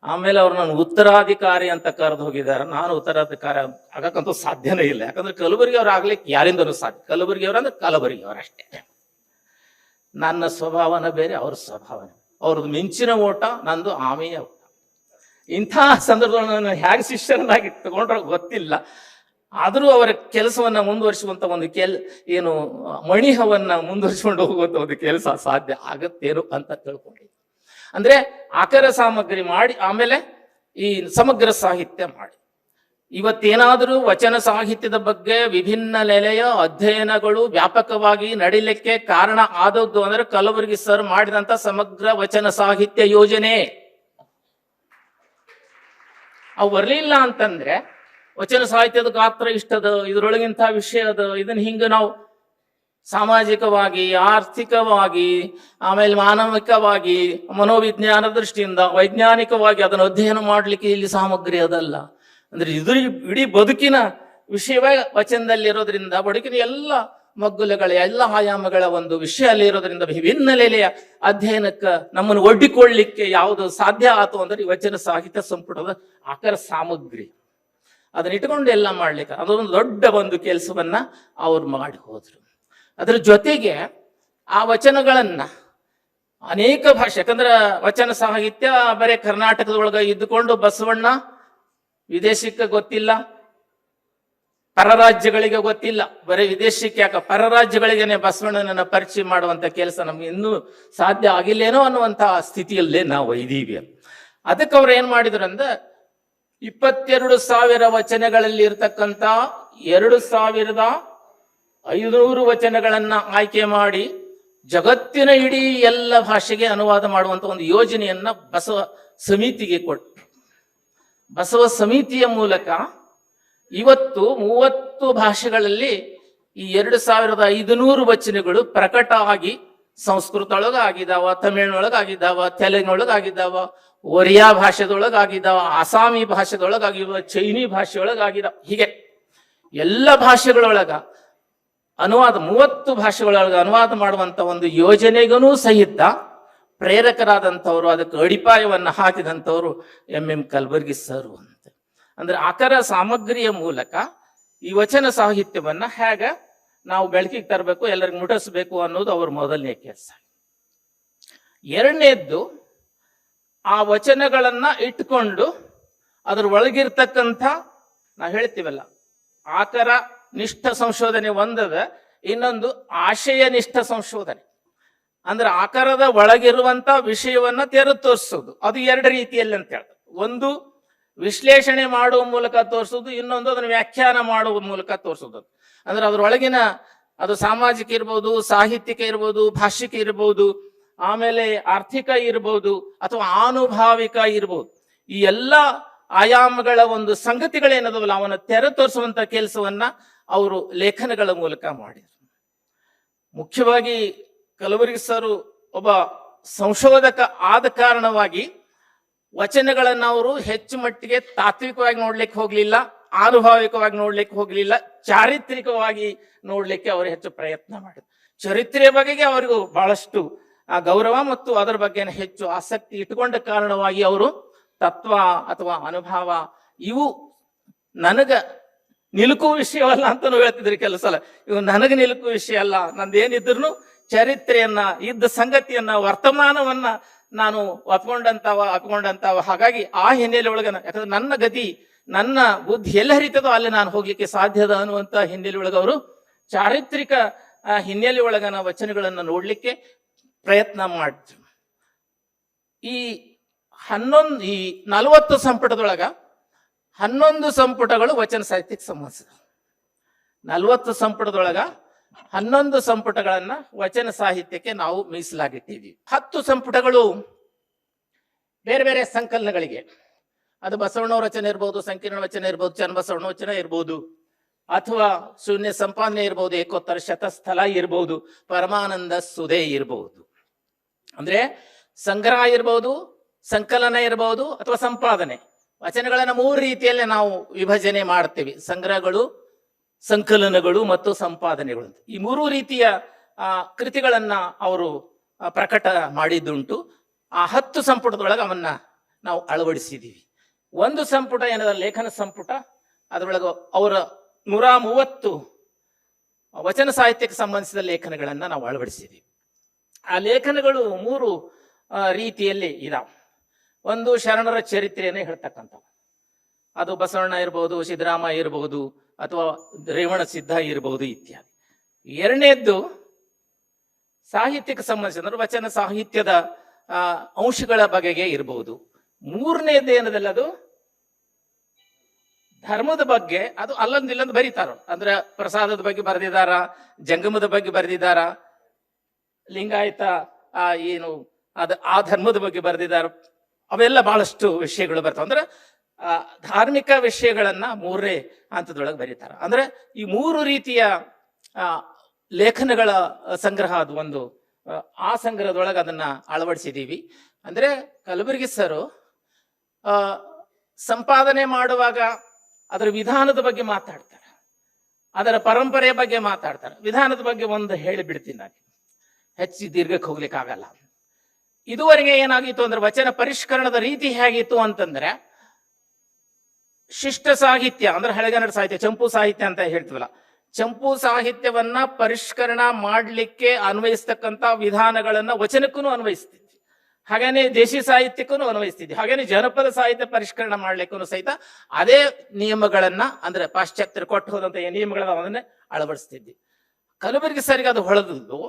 ಆಮೇಲೆ ಅವ್ರು ನನ್ನ ಉತ್ತರಾಧಿಕಾರಿ ಅಂತ ಕರೆದು ಹೋಗಿದ್ದಾರೆ. ನಾನು ಉತ್ತರಾಧಿಕಾರಿ ಆಗಕ್ಕಂತೂ ಸಾಧ್ಯನೇ ಇಲ್ಲ. ಯಾಕಂದ್ರೆ ಕಲಬುರಗಿ ಅವ್ರು ಆಗ್ಲಿಕ್ಕೆ ಯಾರಿಂದನೂ ಸಾಧ್ಯ ಕಲಬುರಗಿ ಅವ್ರು ಅಂದ್ರೆ ಕಲಬುರಗಿ ಅವರಷ್ಟೇ ನನ್ನ ಸ್ವಭಾವನ ಬೇರೆ, ಅವ್ರ ಸ್ವಭಾವನೆ. ಅವ್ರದ್ದು ಮಿಂಚಿನ ಓಟ, ನಂದು ಆಮೆಯ ಓಟ. ಇಂಥ ಸಂದರ್ಭದಲ್ಲಿ ನಾನು ಹೇಗೆ ಶಿಷ್ಯರನ್ನಾಗಿ ತಗೊಂಡ್ರೆ ಗೊತ್ತಿಲ್ಲ. ಆದರೂ ಅವರ ಕೆಲಸವನ್ನ ಮುಂದುವರಿಸುವಂತ ಒಂದು ಕೆಲ್, ಏನು, ಮಣಿಹವನ್ನ ಮುಂದುವರಿಸಿಕೊಂಡು ಹೋಗುವಂತ ಒಂದು ಕೆಲಸ ಸಾಧ್ಯ ಆಗತ್ತೇನು ಅಂತ ತಿಳ್ಕೊಂಡಿದ್ದೆ ಅಂದ್ರೆ ಆಕರ ಸಾಮಗ್ರಿ ಮಾಡಿ, ಆಮೇಲೆ ಈ ಸಮಗ್ರ ಸಾಹಿತ್ಯ ಮಾಡಿ. ಇವತ್ತೇನಾದರೂ ವಚನ ಸಾಹಿತ್ಯದ ಬಗ್ಗೆ ವಿಭಿನ್ನ ನೆಲೆಯ ಅಧ್ಯಯನಗಳು ವ್ಯಾಪಕವಾಗಿ ನಡೀಲಿಕ್ಕೆ ಕಾರಣ ಆದದ್ದು ಅಂದ್ರೆ ಕಲಬುರಗಿ ಸರ್ ಮಾಡಿದಂತ ಸಮಗ್ರ ವಚನ ಸಾಹಿತ್ಯ ಯೋಜನೆ. ಅವು ಬರಲಿಲ್ಲ ಅಂತಂದ್ರೆ ವಚನ ಸಾಹಿತ್ಯದ ಗಾತ್ರ ಇಷ್ಟದ, ಇದ್ರೊಳಗಿಂತ ವಿಷಯ ಅದ, ಇದನ್ನ ಹಿಂಗ ನಾವು ಸಾಮಾಜಿಕವಾಗಿ, ಆರ್ಥಿಕವಾಗಿ, ಆಮೇಲೆ ಮಾನವಿಕವಾಗಿ, ಮನೋವಿಜ್ಞಾನ ದೃಷ್ಟಿಯಿಂದ ವೈಜ್ಞಾನಿಕವಾಗಿ ಅದನ್ನು ಅಧ್ಯಯನ ಮಾಡ್ಲಿಕ್ಕೆ ಇಲ್ಲಿ ಸಾಮಗ್ರಿ ಅದಲ್ಲ. ಅಂದ್ರೆ ಇದು ಇಡೀ ಬದುಕಿನ ವಿಷಯವೇ ವಚನದಲ್ಲಿ ಇರೋದ್ರಿಂದ ಬದುಕಿನ ಎಲ್ಲ ಮಗ್ಗುಲಗಳ, ಎಲ್ಲ ಆಯಾಮಗಳ ಒಂದು ವಿಷಯ ಅಲ್ಲಿ ಇರೋದ್ರಿಂದ ವಿಭಿನ್ನ ನೆಲೆಯ ಅಧ್ಯಯನಕ್ಕೆ ನಮ್ಮನ್ನು ಒಡ್ಡಿಕೊಳ್ಳಿಕ್ಕೆ ಯಾವುದು ಸಾಧ್ಯ ಆತು ಅಂದ್ರೆ ಈ ವಚನ ಸಾಹಿತ್ಯ ಸಂಪುಟದ ಆಕರ ಸಾಮಗ್ರಿ. ಅದನ್ನ ಇಟ್ಕೊಂಡು ಎಲ್ಲ ಮಾಡ್ಲಿಕ್ಕೆ, ಅದೊಂದು ದೊಡ್ಡ ಒಂದು ಕೆಲಸವನ್ನ ಅವ್ರು ಮಾಡಿ ಹೋದ್ರು ಅದ್ರ ಜೊತೆಗೆ ಆ ವಚನಗಳನ್ನ ಅನೇಕ ಭಾಷೆ, ಯಾಕಂದ್ರೆ ವಚನ ಸಾಹಿತ್ಯ ಬರೀ ಕರ್ನಾಟಕದೊಳಗ ಇದ್ದುಕೊಂಡು ಬಸವಣ್ಣ ವಿದೇಶಕ್ಕೆ ಗೊತ್ತಿಲ್ಲ, ಪರರಾಜ್ಯಗಳಿಗೆ ಗೊತ್ತಿಲ್ಲ. ಬರೀ ವಿದೇಶಕ್ಕೆ ಯಾಕ? ಪರರಾಜ್ಯಗಳಿಗೇನೆ ಬಸವಣ್ಣನನ್ನ ಪರಿಚಯ ಮಾಡುವಂತ ಕೆಲಸ ನಮ್ಗೆ ಇನ್ನೂ ಸಾಧ್ಯ ಆಗಿಲ್ಲೇನೋ ಅನ್ನುವಂತಹ ಸ್ಥಿತಿಯಲ್ಲೇ ನಾವು ಇದ್ದೀವಿ ಅದಕ್ಕೆ ಅವ್ರು ಏನ್ ಮಾಡಿದ್ರು ಅಂದ್ರೆ, ಇಪ್ಪತ್ತೆರಡು ಸಾವಿರ ವಚನಗಳಲ್ಲಿ ಇರ್ತಕ್ಕಂತ ಎರಡು ಸಾವಿರದ ಐನೂರು ವಚನಗಳನ್ನ ಆಯ್ಕೆ ಮಾಡಿ ಜಗತ್ತಿನ ಇಡೀ ಎಲ್ಲ ಭಾಷೆಗೆ ಅನುವಾದ ಮಾಡುವಂತ ಒಂದು ಯೋಜನೆಯನ್ನ ಬಸವ ಸಮಿತಿಗೆ ಕೊಟ್ಟರು ಬಸವ ಸಮಿತಿಯ ಮೂಲಕ ಇವತ್ತು ಮೂವತ್ತು ಭಾಷೆಗಳಲ್ಲಿ ಈ ಎರಡು ಸಾವಿರದ ಐದುನೂರು ವಚನಗಳು ಪ್ರಕಟ ಆಗಿ ಸಂಸ್ಕೃತ ಒಳಗ ಆಗಿದಾವ ತಮಿಳ್ನೊಳಗ ಆಗಿದಾವ ತೆಲುಗಿನೊಳಗ ಆಗಿದಾವ ಒರಿಯಾ ಭಾಷೆದೊಳಗ ಆಗಿದಾವ ಆಸಾಮಿ ಭಾಷೆದೊಳಗ ಆಗಿದಾವ ಚೈನಿ ಭಾಷೆಯೊಳಗ ಆಗಿದಾವ ಹೀಗೆ ಎಲ್ಲ ಭಾಷೆಗಳೊಳಗ ಅನುವಾದ, ಮೂವತ್ತು ಭಾಷೆಗಳೊಳಗ ಅನುವಾದ ಮಾಡುವಂತ ಒಂದು ಯೋಜನೆಗೂ ಸಹಿತ ಪ್ರೇರಕರಾದಂಥವ್ರು, ಅದಕ್ಕೆ ಅಡಿಪಾಯವನ್ನು ಹಾಕಿದಂಥವ್ರು ಎಂ ಎಂ ಕಲಬುರ್ಗಿ ಸರ್ ಅಂತ. ಅಂದ್ರೆ ಆಕರ ಸಾಮಗ್ರಿಯ ಮೂಲಕ ಈ ವಚನ ಸಾಹಿತ್ಯವನ್ನ ಹೇಗೆ ನಾವು ಬೆಳಕಿಗೆ ತರಬೇಕು, ಎಲ್ಲರಿಗೂ ಮುಟ್ಟಿಸ್ಬೇಕು ಅನ್ನೋದು ಅವ್ರ ಮೊದಲನೇ ಕೆಲಸ. ಎರಡನೇದ್ದು ಆ ವಚನಗಳನ್ನ ಇಟ್ಕೊಂಡು ಅದ್ರ ಒಳಗಿರ್ತಕ್ಕಂಥ, ನಾವು ಹೇಳ್ತೀವಲ್ಲ, ಆಕರ ನಿಷ್ಠ ಸಂಶೋಧನೆ ಒಂದದ, ಇನ್ನೊಂದು ಆಶಯ ನಿಷ್ಠ ಸಂಶೋಧನೆ. ಅಂದ್ರೆ ಆಕಾರದ ಒಳಗಿರುವಂತ ವಿಷಯವನ್ನ ತೆರೆ ತೋರಿಸೋದು ಅದು ಎರಡು ರೀತಿಯಲ್ಲಿ ಅಂತ ಹೇಳ್ತಾರೆ. ಒಂದು ವಿಶ್ಲೇಷಣೆ ಮಾಡುವ ಮೂಲಕ ತೋರಿಸೋದು, ಇನ್ನೊಂದು ಅದನ್ನು ವ್ಯಾಖ್ಯಾನ ಮಾಡುವ ಮೂಲಕ ತೋರಿಸೋದು. ಅಂದ್ರೆ ಅದರೊಳಗಿನ ಅದು ಸಾಮಾಜಿಕ ಇರ್ಬೋದು, ಸಾಹಿತ್ಯಿಕ ಇರ್ಬೋದು, ಭಾಷಿಕ ಇರ್ಬೋದು, ಆಮೇಲೆ ಆರ್ಥಿಕ ಇರ್ಬೋದು, ಅಥವಾ ಆನುಭಾವಿಕ ಇರ್ಬೋದು. ಈ ಎಲ್ಲ ಆಯಾಮಗಳ ಒಂದು ಸಂಗತಿಗಳೇನದವಲ್ಲ ಅವನ ತೆರೆ ತೋರಿಸುವಂತ ಕೆಲಸವನ್ನ ಅವರು ಲೇಖನಗಳ ಮೂಲಕ ಮಾಡಿದರು. ಮುಖ್ಯವಾಗಿ ಕಲಬುರಗಿ ಸರ್ ಒಬ್ಬ ಸಂಶೋಧಕ ಆದ ಕಾರಣವಾಗಿ ವಚನಗಳನ್ನು ಅವರು ಹೆಚ್ಚು ಮಟ್ಟಿಗೆ ತಾತ್ವಿಕವಾಗಿ ನೋಡ್ಲಿಕ್ಕೆ ಹೋಗ್ಲಿಲ್ಲ, ಆನುಭಾವಿಕವಾಗಿ ನೋಡ್ಲಿಕ್ಕೆ ಹೋಗ್ಲಿಲ್ಲ, ಚಾರಿತ್ರಿಕವಾಗಿ ನೋಡ್ಲಿಕ್ಕೆ ಅವರು ಹೆಚ್ಚು ಪ್ರಯತ್ನ ಮಾಡಿದ್ರು. ಚರಿತ್ರೆಯ ಬಗೆಗೆ ಅವರಿಗೂ ಬಹಳಷ್ಟು, ಆ, ಗೌರವ ಮತ್ತು ಅದರ ಬಗ್ಗೆ ಹೆಚ್ಚು ಆಸಕ್ತಿ ಇಟ್ಟುಕೊಂಡ ಕಾರಣವಾಗಿ ಅವರು ತತ್ವ ಅಥವಾ ಅನುಭವ ಇವು ನನಗ ನಿಲುಕು ವಿಷಯವಲ್ಲ ಅಂತಾನು ಹೇಳ್ತಿದ್ರಿ ಕೆಲಸ ಇವು ನನಗೆ ನಿಲುಕು ವಿಷಯ ಅಲ್ಲ ನಂದೇನಿದ್ರು ಚರಿತ್ರೆಯನ್ನ, ಇದ್ದ ಸಂಗತಿಯನ್ನ, ವರ್ತಮಾನವನ್ನ ನಾನು ಒಪ್ಕೊಂಡಂತಾವ, ಅಪ್ಕೊಂಡಂತಾವ. ಹಾಗಾಗಿ ಆ ಹಿನ್ನೆಲೆ ಒಳಗ ಯಾಕಂದ್ರೆ ನನ್ನ ಗತಿ, ನನ್ನ ಬುದ್ಧಿ ಎಲ್ಲಿ ಹರಿತದೋ ಅಲ್ಲಿ ನಾನು ಹೋಗ್ಲಿಕ್ಕೆ ಸಾಧ್ಯದ ಅನ್ನುವಂತ ಹಿನ್ನೆಲೆ ಒಳಗ ಅವರು ಚಾರಿತ್ರಿಕ ಹಿನ್ನೆಲೆ ಒಳಗನ ವಚನಗಳನ್ನು ನೋಡ್ಲಿಕ್ಕೆ ಪ್ರಯತ್ನ ಮಾಡ್ತಾರೆ ಈ ಹನ್ನೊಂದು, ಈ ನಲವತ್ತು ಸಂಪುಟದೊಳಗ ಹನ್ನೊಂದು ಸಂಪುಟಗಳು ವಚನ ಸಾಹಿತ್ಯಕ್ಕೆ ಸಂಬಂಧಿಸಿದ ನಲವತ್ತು ಸಂಪುಟದೊಳಗ ಹನ್ನೊಂದು ಸಂಪುಟಗಳನ್ನ ವಚನ ಸಾಹಿತ್ಯಕ್ಕೆ ನಾವು ಮೀಸಲಾಗಿಟ್ಟಿದ್ದೀವಿ ಹತ್ತು ಸಂಪುಟಗಳು ಬೇರೆ ಬೇರೆ ಸಂಕಲನಗಳಿಗೆ. ಅದು ಬಸವಣ್ಣ ವಚನ ಇರ್ಬೋದು, ಸಂಕೀರ್ಣ ವಚನ ಇರ್ಬೋದು ಚನ್ನಬಸವಣ್ಣ ವಚನ ಇರ್ಬೋದು, ಅಥವಾ ಶೂನ್ಯ ಸಂಪಾದನೆ ಇರ್ಬೋದು, ಏಕೋತ್ತರ ಶತಸ್ಥಲ ಇರ್ಬೋದು, ಪರಮಾನಂದ ಸುಧೆ ಇರ್ಬೋದು. ಅಂದ್ರೆ ಸಂಗ್ರಹ ಇರ್ಬೋದು, ಸಂಕಲನ ಇರ್ಬೋದು, ಅಥವಾ ಸಂಪಾದನೆ. ವಚನಗಳನ್ನ ಮೂರು ರೀತಿಯಲ್ಲಿ ನಾವು ವಿಭಜನೆ ಮಾಡ್ತೀವಿ. ಸಂಗ್ರಹಗಳು ಸಂಕಲನಗಳು ಮತ್ತು ಸಂಪಾದನೆಗಳು ಈ ಮೂರು ರೀತಿಯ ಕೃತಿಗಳನ್ನು ಅವರು ಪ್ರಕಟ ಮಾಡಿದ್ದುಂಟು. ಆ ಹತ್ತು ಸಂಪುಟದೊಳಗೆ ಅವನ್ನ ನಾವು ಅಳವಡಿಸಿದ್ದೀವಿ ಒಂದು ಸಂಪುಟ ಏನದ, ಲೇಖನ ಸಂಪುಟ, ಅದರೊಳಗೆ ಅವರ ನೂರ ಮೂವತ್ತು ವಚನ ಸಾಹಿತ್ಯಕ್ಕೆ ಸಂಬಂಧಿಸಿದ ಲೇಖನಗಳನ್ನು ನಾವು ಅಳವಡಿಸಿದ್ದೀವಿ ಆ ಲೇಖನಗಳು ಮೂರು ರೀತಿಯಲ್ಲಿ ಇದಾವೆ. ಒಂದು ಶರಣರ ಚರಿತ್ರೆಯನ್ನು ಹೇಳ್ತಕ್ಕಂಥ ಅದು ಬಸವಣ್ಣ ಇರ್ಬೋದು ಸಿದ್ದರಾಮ ಇರಬಹುದು ಅಥವಾ ರೇವಣ ಸಿದ್ಧ ಇರಬಹುದು ಇತ್ಯಾದಿ. ಎರಡನೇದ್ದು ಸಾಹಿತ್ಯಕ್ಕೆ ಸಂಬಂಧಿಸಿದ ವಚನ ಸಾಹಿತ್ಯದ ಅಂಶಗಳ ಬಗೆಗೆ ಇರಬಹುದು. ಮೂರನೇದ್ದು ಏನದಲ್ಲ ಅದು? ಧರ್ಮದ ಬಗ್ಗೆ, ಅದು ಅಲ್ಲೊಂದು ಇಲ್ಲೊಂದು ಬರೀತಾರ? ಅಂದ್ರೆ ಪ್ರಸಾದದ ಬಗ್ಗೆ ಬರೆದಿದ್ದಾರ? ಜಂಗಮದ ಬಗ್ಗೆ ಬರೆದಿದ್ದಾರ? ಲಿಂಗಾಯತ ಏನು, ಅದ ಆ ಧರ್ಮದ ಬಗ್ಗೆ ಬರೆದಿದ್ದಾರೆ? ಅವೆಲ್ಲ ಬಹಳಷ್ಟು ವಿಷಯಗಳು ಬರ್ತಾವ. ಅಂದ್ರೆ ಧಾರ್ಮಿಕ ವಿಷಯಗಳನ್ನ ಮೂರನೇ ಹಂತದೊಳಗೆ ಬರೀತಾರೆ. ಅಂದ್ರೆ ಈ ಮೂರು ರೀತಿಯ ಲೇಖನಗಳ ಸಂಗ್ರಹ ಅದು ಒಂದು ಆ, ಸಂಗ್ರಹದೊಳಗೆ ಅದನ್ನ ಅಳವಡಿಸಿದೀವಿ. ಅಂದ್ರೆ ಕಲಬುರಗಿ ಸರು ಸಂಪಾದನೆ ಮಾಡುವಾಗ ಅದರ ವಿಧಾನದ ಬಗ್ಗೆ ಮಾತಾಡ್ತಾರೆ. ಅದರ ಪರಂಪರೆಯ ಬಗ್ಗೆ ಮಾತಾಡ್ತಾರೆ. ವಿಧಾನದ ಬಗ್ಗೆ ಒಂದು ಹೇಳಿ ಬಿಡ್ತೀನಿ ನಾನು. ಹೆಚ್ಚು ದೀರ್ಘಕ್ಕೆ ಹೋಗ್ಲಿಕ್ಕೆ ಆಗಲ್ಲ ಇದುವರೆಗೆ ಏನಾಗಿತ್ತು ಅಂದ್ರೆ ವಚನ ಪರಿಷ್ಕರಣದ ರೀತಿ ಹೇಗಿತ್ತು ಅಂತಂದ್ರೆ ಶಿಷ್ಟ ಸಾಹಿತ್ಯ ಅಂದ್ರೆ ಹಳೆಗನ್ನಡ ಸಾಹಿತ್ಯ, ಚಂಪು ಸಾಹಿತ್ಯ ಅಂತ ಹೇಳ್ತೀವಲ್ಲ, ಚಂಪು ಸಾಹಿತ್ಯವನ್ನ ಪರಿಷ್ಕರಣ ಮಾಡಲಿಕ್ಕೆ ಅನ್ವಯಿಸ್ತಕ್ಕಂಥ ವಿಧಾನಗಳನ್ನ ವಚನಕ್ಕೂ ಅನ್ವಯಿಸ್ತಿದ್ವಿ. ಹಾಗೇನೆ ದೇಶಿ ಸಾಹಿತ್ಯಕ್ಕೂ ಅನ್ವಯಿಸ್ತಿದ್ವಿ. ಹಾಗೇನೆ ಜನಪದ ಸಾಹಿತ್ಯ ಪರಿಷ್ಕರಣ ಮಾಡ್ಲಿಕ್ಕೂ ಸಹಿತ ಅದೇ ನಿಯಮಗಳನ್ನ ಅಂದ್ರೆ ಪಾಶ್ಚಾತ್ಯರು ಕೊಟ್ಟು ಹೋದಂತ ನಿಯಮಗಳನ್ನ ಅದನ್ನೇ ಅಳವಡಿಸ್ತಿದ್ವಿ. ಕಲಬುರಗಿ ಸರಿಗೆ ಅದು ಹೊಳೆದು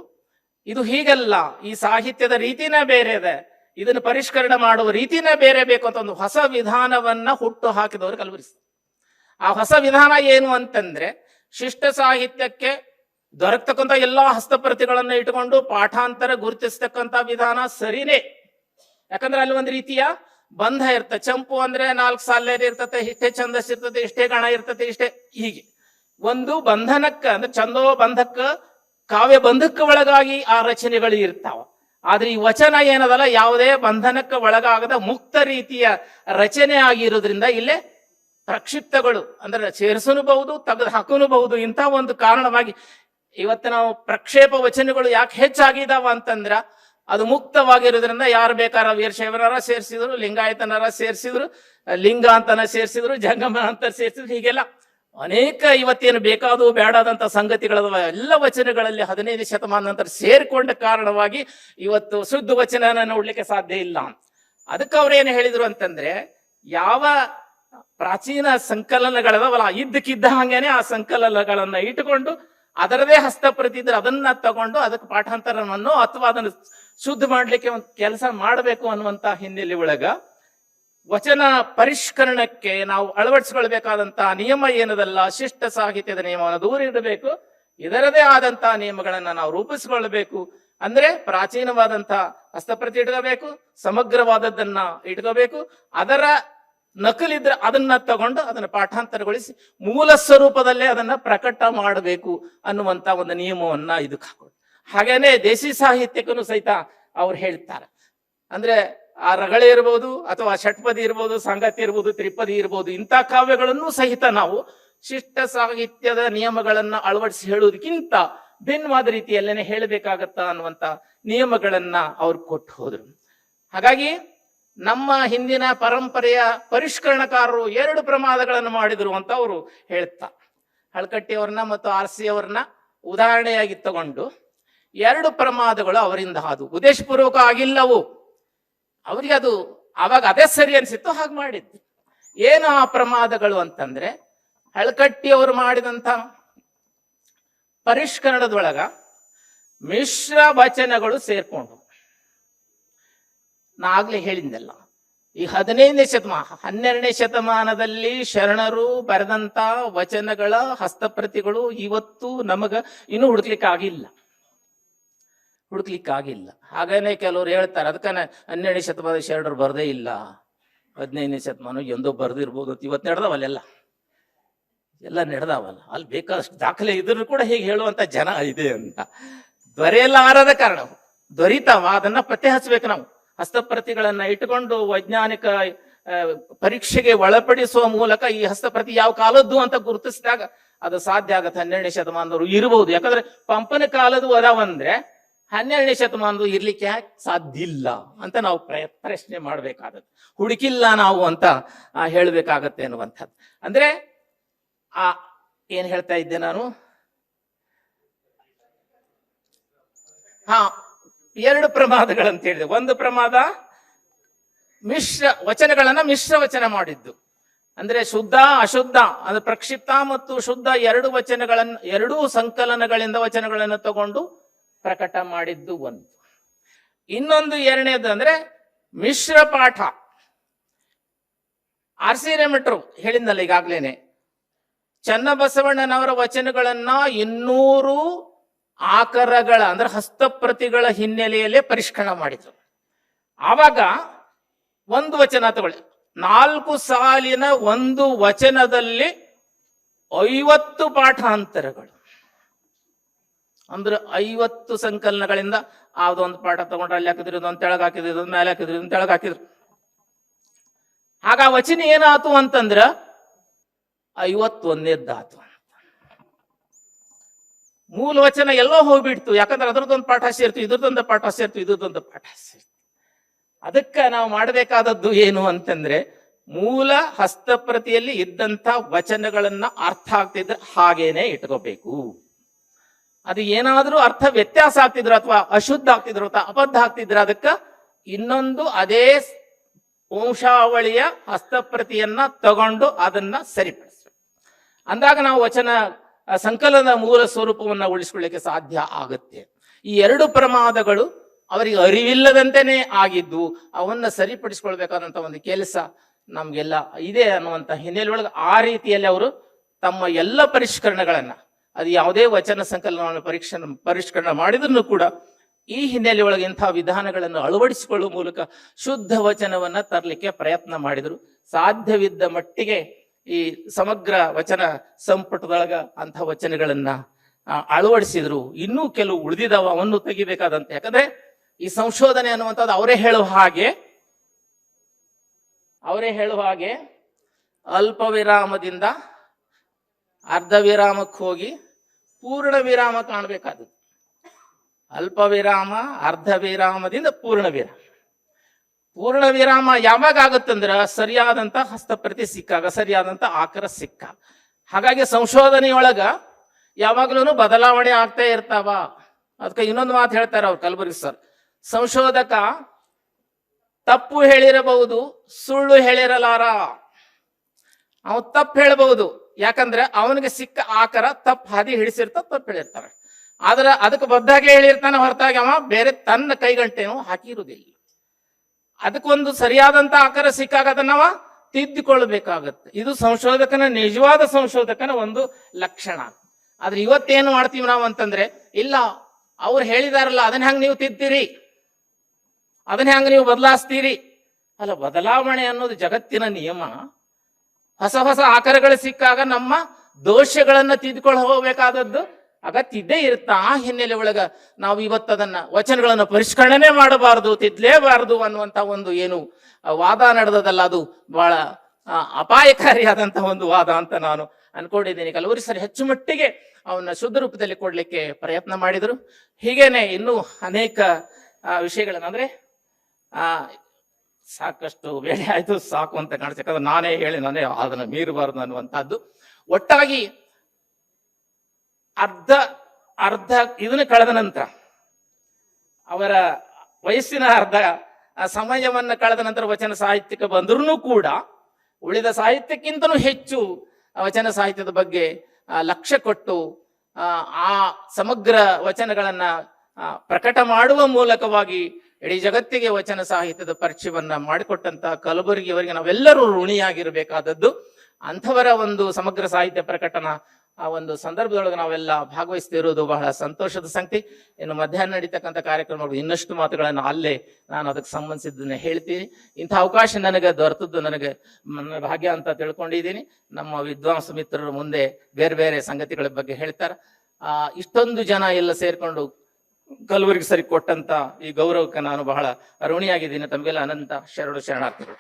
ಇದು ಹೀಗಲ್ಲ, ಈ ಸಾಹಿತ್ಯದ ರೀತಿನೇ ಬೇರೆ ಇದೆ. ಇದನ್ನು ಪರಿಷ್ಕರಣೆ ಮಾಡುವ ರೀತಿನೇ ಬೇರೆ ಬೇಕು ಅಂತ ಒಂದು ಹೊಸ ವಿಧಾನವನ್ನ ಹುಟ್ಟು ಹಾಕಿದವರು ಕಲಬುರಗಿ. ಆ ಹೊಸ ವಿಧಾನ ಏನು ಅಂತಂದ್ರೆ ಶಿಷ್ಟ ಸಾಹಿತ್ಯಕ್ಕೆ ದೊರಕ್ತಕ್ಕಂಥ ಎಲ್ಲಾ ಹಸ್ತಪ್ರತಿಗಳನ್ನು ಇಟ್ಕೊಂಡು ಪಾಠಾಂತರ ಗುರುತಿಸ್ತಕ್ಕಂಥ ವಿಧಾನ ಸರಿನೇ. ಯಾಕಂದ್ರೆ ಅಲ್ಲಿ ಒಂದು ರೀತಿಯ ಬಂಧ ಇರ್ತದೆ ಚಂಪು ಅಂದ್ರೆ ನಾಲ್ಕು ಸಾಲೇರಿ ಇರ್ತತೆ, ಇಷ್ಟೇ ಛಂದಸ್ ಇರ್ತದೆ ಇಷ್ಟೇ ಗಣ ಇರ್ತದೆ ಇಷ್ಟೇ ಹೀಗೆ. ಒಂದು ಬಂಧನಕ್ಕ ಅಂದ್ರೆ ಚಂದೋ ಬಂಧಕ್ಕ ಕಾವ್ಯ ಬಂಧಕ್ಕ ಒಳಗಾಗಿ ಆ ರಚನೆಗಳು ಇರ್ತಾವ. ಆದ್ರೆ ಈ ವಚನ ಏನದಲ್ಲ? ಯಾವುದೇ ಬಂಧನಕ್ಕೆ ಒಳಗಾಗದ ಮುಕ್ತ ರೀತಿಯ ರಚನೆ ಆಗಿರೋದ್ರಿಂದ ಇಲ್ಲೇ ಪ್ರಕ್ಷಿಪ್ತಗಳು, ಅಂದ್ರೆ ಸೇರಿಸನುಬಹುದು, ತೆಗೆದು ಹಾಕನುಬಹುದು ಇಂಥ ಒಂದು ಕಾರಣವಾಗಿ ಇವತ್ತು ನಾವು ಪ್ರಕ್ಷೇಪ ವಚನಗಳು ಯಾಕೆ ಹೆಚ್ಚಾಗಿದಾವ ಅಂತಂದ್ರ ಅದು ಮುಕ್ತವಾಗಿರೋದ್ರಿಂದ ಯಾರು ಬೇಕಾರ ವೀರಶೈವನರ ಸೇರಿಸಿದ್ರು, ಲಿಂಗಾಯತನರ ಸೇರಿಸಿದ್ರು ಲಿಂಗ ಅಂತನ ಸೇರಿಸಿದ್ರು ಜಂಗಮ ಅಂತ ಸೇರಿಸಿದ್ರು, ಹೀಗೆಲ್ಲ ಅನೇಕ ಇವತ್ತೇನು ಬೇಕಾದವು ಬೇಡಾದಂತ ಸಂಗತಿಗಳದವ ಎಲ್ಲ ವಚನಗಳಲ್ಲಿ ಹದಿನೈದು ಶತಮಾನ ನಂತರ ಸೇರಿಕೊಂಡ ಕಾರಣವಾಗಿ ಇವತ್ತು ಶುದ್ಧ ವಚನನ ನೋಡ್ಲಿಕ್ಕೆ ಸಾಧ್ಯ ಇಲ್ಲ. ಅದಕ್ಕೆ ಅವ್ರೇನು ಹೇಳಿದ್ರು ಅಂತಂದ್ರೆ, ಯಾವ ಪ್ರಾಚೀನ ಸಂಕಲನಗಳದವಲ್ಲ, ಇದ್ದಕ್ಕಿದ್ದ ಹಾಗೇನೆ ಆ ಸಂಕಲನಗಳನ್ನ ಇಟ್ಟುಕೊಂಡು ಅದರದೇ ಹಸ್ತಪ್ರತಿ ಇದ್ರೆ ಅದನ್ನ ತಗೊಂಡು ಅದಕ್ಕೆ ಪಾಠಾಂತರವನ್ನು ಅಥವಾ ಅದನ್ನು ಶುದ್ಧ ಮಾಡ್ಲಿಕ್ಕೆ ಒಂದು ಕೆಲಸ ಮಾಡಬೇಕು ಅನ್ನುವಂತ ಹಿನ್ನೆಲೆ ಒಳಗ ವಚನ ಪರಿಷ್ಕರಣಕ್ಕೆ ನಾವು ಅಳವಡಿಸಿಕೊಳ್ಬೇಕಾದಂತಹ ನಿಯಮ ಏನದಲ್ಲ, ಶಿಷ್ಟ ಸಾಹಿತ್ಯದ ನಿಯಮವನ್ನು ದೂರ ಇಡಬೇಕು. ಇದರದೇ ಆದಂತಹ ನಿಯಮಗಳನ್ನ ನಾವು ರೂಪಿಸಿಕೊಳ್ಳಬೇಕು. ಅಂದ್ರೆ ಪ್ರಾಚೀನವಾದಂತಹ ಹಸ್ತಪ್ರತಿ ಇಟ್ಕೋಬೇಕು, ಸಮಗ್ರವಾದದ್ದನ್ನ ಇಟ್ಕೋಬೇಕು. ಅದರ ನಕಲಿದ್ರೆ ಅದನ್ನ ತಗೊಂಡು ಅದನ್ನ ಪಾಠಾಂತರಗೊಳಿಸಿ ಮೂಲ ಸ್ವರೂಪದಲ್ಲೇ ಅದನ್ನ ಪ್ರಕಟ ಮಾಡಬೇಕು ಅನ್ನುವಂತ ಒಂದು ನಿಯಮವನ್ನ ಇದಕ್ಕೆ ಹಾಕೊಂಡು ಹಾಗೇನೆ ದೇಸಿ ಸಾಹಿತ್ಯಕ್ಕೂ ಸಹಿತ ಅವ್ರು ಹೇಳ್ತಾರೆ. ಅಂದ್ರೆ ಆ ರಗಳೆ ಇರ್ಬೋದು ಅಥವಾ ಷಟ್ಪದಿ ಇರ್ಬೋದು, ಸಂಗತಿ ಇರ್ಬೋದು, ತ್ರಿಪದಿ ಇರ್ಬೋದು, ಇಂಥ ಕಾವ್ಯಗಳನ್ನು ಸಹಿತ ನಾವು ಶಿಷ್ಟ ಸಾಹಿತ್ಯದ ನಿಯಮಗಳನ್ನ ಅಳವಡಿಸಿ ಹೇಳುವುದಕ್ಕಿಂತ ಭಿನ್ನವಾದ ರೀತಿಯಲ್ಲೇನೆ ಹೇಳಬೇಕಾಗತ್ತ ಅನ್ನುವಂತ ನಿಯಮಗಳನ್ನ ಅವ್ರು ಕೊಟ್ಟು ಹೋದ್ರು. ಹಾಗಾಗಿ ನಮ್ಮ ಹಿಂದಿನ ಪರಂಪರೆಯ ಪರಿಷ್ಕರಣಕಾರರು ಎರಡು ಪ್ರಮಾದಗಳನ್ನು ಮಾಡಿದ್ರು ಅಂತ ಅವರು ಹೇಳ್ತಾ. ಹಳಕಟ್ಟಿಯವ್ರನ್ನ ಮತ್ತು ಆರ್ ಸಿ ಅವ್ರನ್ನ ಉದಾಹರಣೆಯಾಗಿ ತಗೊಂಡು ಎರಡು ಪ್ರಮಾದಗಳು ಅವರಿಂದ ಆದವು. ಉದ್ದೇಶಪೂರ್ವಕ ಆಗಿಲ್ಲವು. ಅವರಿಗೆ ಅದು ಅವಾಗ ಅದೇ ಸರಿ ಅನ್ಸಿತ್ತು, ಹಾಗೆ ಮಾಡಿದ್ದು ಏನು ಆ ಪ್ರಮಾದಗಳು ಅಂತಂದ್ರೆ, ಹಳಕಟ್ಟಿಯವರು ಮಾಡಿದಂತ ಪರಿಷ್ಕರಣದೊಳಗ ಮಿಶ್ರ ವಚನಗಳು ಸೇರ್ಕೊಂಡು, ನಾ ಆಗ್ಲೇ ಹೇಳಿದ್ದೆಲ್ಲ ಈ ಹದಿನೈದನೇ ಶತಮಾನ, ಹನ್ನೆರಡನೇ ಶತಮಾನದಲ್ಲಿ ಶರಣರು ಬರೆದಂತ ವಚನಗಳ ಹಸ್ತಪ್ರತಿಗಳು ಇವತ್ತು ನಮಗ ಇನ್ನೂ ಹುಡುಕ್ಲಿಕ್ಕೆ ಆಗಿಲ್ಲ ಹುಡುಕ್ಲಿಕ್ಕೆ ಆಗಿಲ್ಲ ಹಾಗೇನೆ ಕೆಲವರು ಹೇಳ್ತಾರೆ ಅದಕ್ಕೆ ಹನ್ನೆರಡನೇ ಶತಮಾನ ಶರಣರು ಬರದೇ ಇಲ್ಲ. ಹದಿನೈದನೇ ಶತಮಾನ ಎಂದೋ ಬರ್ದಿರ್ಬೋದು ಅಂತ ಇವತ್ತು ನಡೆದವಲ್ಲೆಲ್ಲ? ಎಲ್ಲ ನಡೆದವಲ್ಲ. ಅಲ್ಲಿ ಬೇಕಾದಷ್ಟು ದಾಖಲೆ ಇದ್ರೂ ಕೂಡ ಹೀಗೆ ಹೇಳುವಂತ ಜನ ಇದೆ ಅಂತ. ದೊರೆಯಲಾರದ ಕಾರಣ ದೊರೀತಾವ, ಅದನ್ನ ಪತ್ತೆ ಹಚ್ಚಬೇಕು ನಾವು. ಹಸ್ತಪ್ರತಿಗಳನ್ನ ಇಟ್ಟುಕೊಂಡು ವೈಜ್ಞಾನಿಕ ಪರೀಕ್ಷೆಗೆ ಒಳಪಡಿಸುವ ಮೂಲಕ ಈ ಹಸ್ತಪ್ರತಿ ಯಾವ ಕಾಲದ್ದು ಅಂತ ಗುರುತಿಸಿದಾಗ ಅದು ಸಾಧ್ಯ ಆಗತ್ತೆ. ಹನ್ನೆರಡನೇ ಶತಮಾನದವರು ಇರಬಹುದು ಯಾಕಂದ್ರೆ ಪಂಪನ ಕಾಲದ್ದು ಅದಾವಂದ್ರೆ ಹನ್ನೆರಡನೇ ಶತಮಾನದ ಇರ್ಲಿಕ್ಕೆ ಸಾಧ್ಯ ಇಲ್ಲ ಅಂತ ನಾವು ಪ್ರಶ್ನೆ ಮಾಡಬೇಕಾದದ್ದು. ಹುಡುಕಿಲ್ಲ ನಾವು ಅಂತ ಹೇಳ್ಬೇಕಾಗತ್ತೆ ಅನ್ನುವಂಥದ್ದು. ಅಂದ್ರೆ, ಆ, ಏನ್ ಹೇಳ್ತಾ ಇದ್ದೆ ನಾನು? ಹಾ, ಎರಡು ಪ್ರಮಾದಗಳಂತ ಹೇಳಿದೆ. ಒಂದು ಪ್ರಮಾದ ಮಿಶ್ರ ವಚನಗಳನ್ನ ಮಿಶ್ರ ವಚನ ಮಾಡಿದ್ದು. ಅಂದ್ರೆ ಶುದ್ಧ, ಅಶುದ್ಧ, ಅಂದ್ರೆ ಪ್ರಕ್ಷಿಪ್ತ ಮತ್ತು ಶುದ್ಧ ಎರಡು ವಚನಗಳನ್ನ, ಎರಡೂ ಸಂಕಲನಗಳಿಂದ ವಚನಗಳನ್ನು ತಗೊಂಡು ಪ್ರಕಟ ಮಾಡಿದ್ದು ಒಂದು. ಇನ್ನೊಂದು ಎರಡನೇದು ಅಂದ್ರೆ ಮಿಶ್ರ ಪಾಠ. ಆರ್ ಸಿ ರೆಮಿಟ್ರು ಹೇಳಿದ್ನಲ್ಲ ಈಗಾಗ್ಲೇನೆ, ಚನ್ನಬಸವಣ್ಣನವರ ವಚನಗಳನ್ನ ಇನ್ನೂರು ಆಕರಗಳ ಅಂದ್ರೆ ಹಸ್ತಪ್ರತಿಗಳ ಹಿನ್ನೆಲೆಯಲ್ಲೇ ಪರಿಷ್ಕರಣ ಮಾಡಿದ್ರು. ಆವಾಗ ಒಂದು ವಚನ ತಗೊಳ್ಳಿ. ನಾಲ್ಕು ಸಾಲಿನ ಒಂದು ವಚನದಲ್ಲಿ ಐವತ್ತು ಪಾಠಾಂತರಗಳು. ಅಂದ್ರೆ ಐವತ್ತು ಸಂಕಲನಗಳಿಂದ ಅದೊಂದು ಪಾಠ ತಗೊಂಡ್ರೆ ಅಲ್ಲಿ ಹಾಕಿದ್ರು ಇದೊಂದು ತೆಳಗ್ ಹಾಕಿದ್ರು ಇದೊಂದು ಮೇಲೆ ಹಾಕಿದ್ರು ಇದೊಂದು ತೆಳಗ್ ಹಾಕಿದ್ರು. ಆಗ ವಚನ ಏನಾತು ಅಂತಂದ್ರ ಐವತ್ತೊಂದೇದ್ದಾತು ಮೂಲ ವಚನ ಎಲ್ಲೋ ಹೋಗ್ಬಿಡ್ತು, ಯಾಕಂದ್ರೆ ಅದ್ರದ್ದೊಂದು ಪಾಠ ಸೇರ್ತು, ಇದ್ರದ್ದೊಂದು ಪಾಠ ಸೇರ್ತು, ಇದ್ರದ್ದೊಂದು ಪಾಠ ಸೇರ್ತು. ಅದಕ್ಕೆ ನಾವು ಮಾಡಬೇಕಾದದ್ದು ಏನು ಅಂತಂದ್ರೆ, ಮೂಲ ಹಸ್ತಪ್ರತಿಯಲ್ಲಿ ಇದ್ದಂತ ವಚನಗಳನ್ನ ಅರ್ಥ ಆಗ್ತಿದ್ರೆ ಹಾಗೇನೆ ಇಟ್ಕೋಬೇಕು. ಅದು ಏನಾದ್ರೂ ಅರ್ಥ ವ್ಯತ್ಯಾಸ ಆಗ್ತಿದ್ರು ಅಥವಾ ಅಶುದ್ಧ ಆಗ್ತಿದ್ರು ಅಥವಾ ಅಬದ್ಧ ಆಗ್ತಿದ್ರು ಅದಕ್ಕ ಇನ್ನೊಂದು ಅದೇ ವಂಶಾವಳಿಯ ಹಸ್ತಪ್ರತಿಯನ್ನ ತಗೊಂಡು ಅದನ್ನ ಸರಿಪಡಿಸ್ಬೇಕು. ಅಂದಾಗ ನಾವು ವಚನ ಸಂಕಲನದ ಮೂಲ ಸ್ವರೂಪವನ್ನ ಉಳಿಸ್ಕೊಳ್ಳಿಕ್ಕೆ ಸಾಧ್ಯ ಆಗುತ್ತೆ. ಈ ಎರಡು ಪ್ರಮಾದಗಳು ಅವರಿಗೆ ಅರಿವಿಲ್ಲದಂತೆನೇ ಆಗಿದ್ದು ಅವನ್ನ ಸರಿಪಡಿಸ್ಕೊಳ್ಬೇಕಾದಂತ ಒಂದು ಕೆಲಸ ನಮ್ಗೆಲ್ಲ ಇದೆ ಅನ್ನುವಂತ ಹಿನ್ನೆಲೆ ಒಳಗೆ ಆ ರೀತಿಯಲ್ಲಿ ಅವರು ತಮ್ಮ ಎಲ್ಲ ಪರಿಷ್ಕರಣಗಳನ್ನ ಅದು ಯಾವುದೇ ವಚನ ಸಂಕಲನವನ್ನು ಪರೀಕ್ಷೆ ಪರಿಷ್ಕರಣ ಮಾಡಿದ್ರು ಕೂಡ ಈ ಹಿನ್ನೆಲೆ ಒಳಗೆ ಇಂಥ ವಿಧಾನಗಳನ್ನು ಅಳವಡಿಸಿಕೊಳ್ಳುವ ಮೂಲಕ ಶುದ್ಧ ವಚನವನ್ನ ತರಲಿಕ್ಕೆ ಪ್ರಯತ್ನ ಮಾಡಿದ್ರು. ಸಾಧ್ಯವಿದ್ದ ಮಟ್ಟಿಗೆ ಈ ಸಮಗ್ರ ವಚನ ಸಂಪುಟದೊಳಗ ಅಂಥ ವಚನಗಳನ್ನ ಅಳವಡಿಸಿದ್ರು. ಇನ್ನೂ ಕೆಲವು ಉಳಿದಿದಾವ, ಅವನ್ನು ತೆಗಿಬೇಕಾದಂತೆ. ಯಾಕಂದ್ರೆ ಈ ಸಂಶೋಧನೆ ಅನ್ನುವಂಥದ್ದು ಅವರೇ ಹೇಳುವ ಹಾಗೆ, ಅವರೇ ಹೇಳುವ ಹಾಗೆ ಅಲ್ಪ ವಿರಾಮದಿಂದ ಅರ್ಧ ವಿರಾಮಕ್ಕೆ ಹೋಗಿ ಪೂರ್ಣ ವಿರಾಮ ಕಾಣಬೇಕಾದದ್ದು. ಅಲ್ಪ ವಿರಾಮ, ಅರ್ಧ ವಿರಾಮದಿಂದ ಪೂರ್ಣ ವಿರಾಮ. ಪೂರ್ಣ ವಿರಾಮ ಯಾವಾಗ ಆಗುತ್ತಂದ್ರ ಸರಿಯಾದಂತ ಹಸ್ತಪ್ರತಿ ಸಿಕ್ಕಾಗ, ಸರಿಯಾದಂತ ಆಕಾರ ಸಿಕ್ಕ ಹಾಗಾಗಿ ಸಂಶೋಧನೆಯೊಳಗ ಯಾವಾಗ್ಲೂ ಬದಲಾವಣೆ ಆಗ್ತಾ ಇರ್ತಾವ. ಅದಕ್ಕೆ ಇನ್ನೊಂದು ಮಾತು ಹೇಳ್ತಾರೆ ಅವ್ರು ಕಲಬುರ್ಗಿ ಸರ್. ಸಂಶೋಧಕ, ತಪ್ಪು ಹೇಳಿರಬಹುದು, ಸುಳ್ಳು ಹೇಳಿರಲಾರ. ಅವ ತಪ್ಪು ಹೇಳಬಹುದು. ಯಾಕಂದ್ರೆ ಅವನಿಗೆ ಸಿಕ್ಕ ಆಕಾರ ತಪ್ಪು ಹಾದಿ ಹಿಡಿಸಿರ್ತ, ತಪ್ಪು ಹೇಳಿರ್ತಾರೆ ಆದ್ರೆ ಅದಕ್ಕೆ ಬದ್ದಾಗೆ ಹೇಳಿರ್ತಾನೆ ಹೊರತಾಗಿ ಅವ, ಬೇರೆ ತನ್ನ ಕೈಗಂಟೆನೂ ಹಾಕಿರುವುದಿಲ್ಲ. ಅದಕ್ಕೊಂದು ಸರಿಯಾದಂತ ಆಕಾರ ಸಿಕ್ಕಾಗ ಅದನ್ನವ ತಿದ್ದಿಕೊಳ್ಬೇಕಾಗತ್ತೆ ಇದು ಸಂಶೋಧಕನ, ನಿಜವಾದ ಸಂಶೋಧಕನ ಒಂದು ಲಕ್ಷಣ. ಆದ್ರೆ ಇವತ್ತೇನು ಮಾಡ್ತೀವಿ ನಾವು ಅಂತಂದ್ರೆ, ಇಲ್ಲ, ಅವ್ರು ಹೇಳಿದಾರಲ್ಲ, ಅದನ್ನ ಹೆಂಗ್ ನೀವು ತಿದ್ದಿರಿ? ಅದನ್ನ ಹೆಂಗ್ ನೀವು ಬದಲಾಯಿಸ್ತೀರಿ ಅಲ್ಲ, ಬದಲಾವಣೆ ಅನ್ನೋದು ಜಗತ್ತಿನ ನಿಯಮ. ಹೊಸ ಹೊಸ ಆಕಾರಗಳು ಸಿಕ್ಕಾಗ ನಮ್ಮ ದೋಷಗಳನ್ನ ತಿದ್ದುಕೊಳ್ಳ ಹೋಗಬೇಕಾದದ್ದು ಅಗತ್ಯ ಇದ್ದೇ ಇರುತ್ತೆ ಆ ಹಿನ್ನೆಲೆ ಒಳಗ ನಾವು ಇವತ್ತು ಅದನ್ನ ವಚನಗಳನ್ನ ಪರಿಷ್ಕರಣೆ ಮಾಡಬಾರದು ತಿದ್ದಲೇಬಾರದು ಅನ್ನುವಂತ ಒಂದು ಏನು ವಾದ ನಡೆದದಲ್ಲ, ಅದು ಬಹಳ ಅಪಾಯಕಾರಿಯಾದಂತಹ ಅಪಾಯಕಾರಿಯಾದಂತ ಒಂದು ವಾದ ಅಂತ ನಾನು ಅನ್ಕೊಂಡಿದ್ದೀನಿ. ಕೆಲವರು ಸರಿ ಹೆಚ್ಚು ಮಟ್ಟಿಗೆ ಅವನ್ನ ಶುದ್ಧ ರೂಪದಲ್ಲಿ ಕೊಡ್ಲಿಕ್ಕೆ ಪ್ರಯತ್ನ ಮಾಡಿದರು. ಹೀಗೇನೆ ಇನ್ನೂ ಅನೇಕ ವಿಷಯಗಳನ್ನ, ಅಂದ್ರೆ, ಆ ಸಾಕಷ್ಟು ಬೇಳೆ ಆಯ್ತು ಸಾಕು ಅಂತ ಕಾಣಿಸ್ತದೆ ಯಾಕಂದ್ರೆ ನಾನೇ ಹೇಳಿ ನಾನೇ ಅದನ್ನ ಮೀರಬಾರದು ಅನ್ನುವಂಥದ್ದು. ಒಟ್ಟಾಗಿ ಅರ್ಧ ಅರ್ಧ ಇದನ್ನು ಕಳೆದ ನಂತರ ಅವರ ವಯಸ್ಸಿನ ಅರ್ಧ ಸಮಯವನ್ನು ಕಳೆದ ನಂತರ ವಚನ ಸಾಹಿತ್ಯಕ್ಕೆ ಬಂದ್ರೂ ಕೂಡ ಉಳಿದ ಸಾಹಿತ್ಯಕ್ಕಿಂತಲೂ ಹೆಚ್ಚು ವಚನ ಸಾಹಿತ್ಯದ ಬಗ್ಗೆ ಲಕ್ಷ್ಯ ಕೊಟ್ಟು ಆ, ಸಮಗ್ರ ವಚನಗಳನ್ನ ಪ್ರಕಟ ಮಾಡುವ ಮೂಲಕವಾಗಿ ಇಡೀ ಜಗತ್ತಿಗೆ ವಚನ ಸಾಹಿತ್ಯದ ಪರಿಚಯವನ್ನ ಮಾಡಿಕೊಟ್ಟಂತಹ ಕಲಬುರಗಿಯವರಿಗೆ ನಾವೆಲ್ಲರೂ ಋಣಿಯಾಗಿರಬೇಕಾದದ್ದು. ಅಂಥವರ ಒಂದು ಸಮಗ್ರ ಸಾಹಿತ್ಯ ಪ್ರಕಟನ ಆ ಒಂದು ಸಂದರ್ಭದೊಳಗೆ ನಾವೆಲ್ಲ ಭಾಗವಹಿಸ್ತಿರೋದು ಬಹಳ ಸಂತೋಷದ ಸಂಗತಿ. ಇನ್ನು ಮಧ್ಯಾಹ್ನ ನಡೀತಕ್ಕಂಥ ಕಾರ್ಯಕ್ರಮಗಳು ಇನ್ನಷ್ಟು ಮಾತುಗಳನ್ನು ಅಲ್ಲೇ ನಾನು ಅದಕ್ಕೆ ಸಂಬಂಧಿಸಿದ್ದನ್ನ ಹೇಳ್ತೀನಿ. ಇಂಥ ಅವಕಾಶ ನನಗೆ ದೊರೆತದ್ದು ನನಗೆ ಭಾಗ್ಯ ಅಂತ ತಿಳ್ಕೊಂಡಿದ್ದೀನಿ. ನಮ್ಮ ವಿದ್ವಾಂಸ ಮಿತ್ರರು ಮುಂದೆ ಬೇರೆ ಬೇರೆ ಸಂಗತಿಗಳ ಬಗ್ಗೆ ಹೇಳ್ತಾರೆ. ಆ, ಇಷ್ಟೊಂದು ಜನ ಎಲ್ಲ ಸೇರ್ಕೊಂಡು ಕಲಬುರಗಿ ಸರಿ ಕೊಟ್ಟಂತ ಈ ಗೌರವಕ್ಕೆ ನಾನು ಬಹಳ ಋಣಿಯಾಗಿದ್ದೀನಿ ತಮಗೆಲ್ಲ ಅನಂತ ಶರಣು ಶರಣಾರ್ಥಿಗಳು.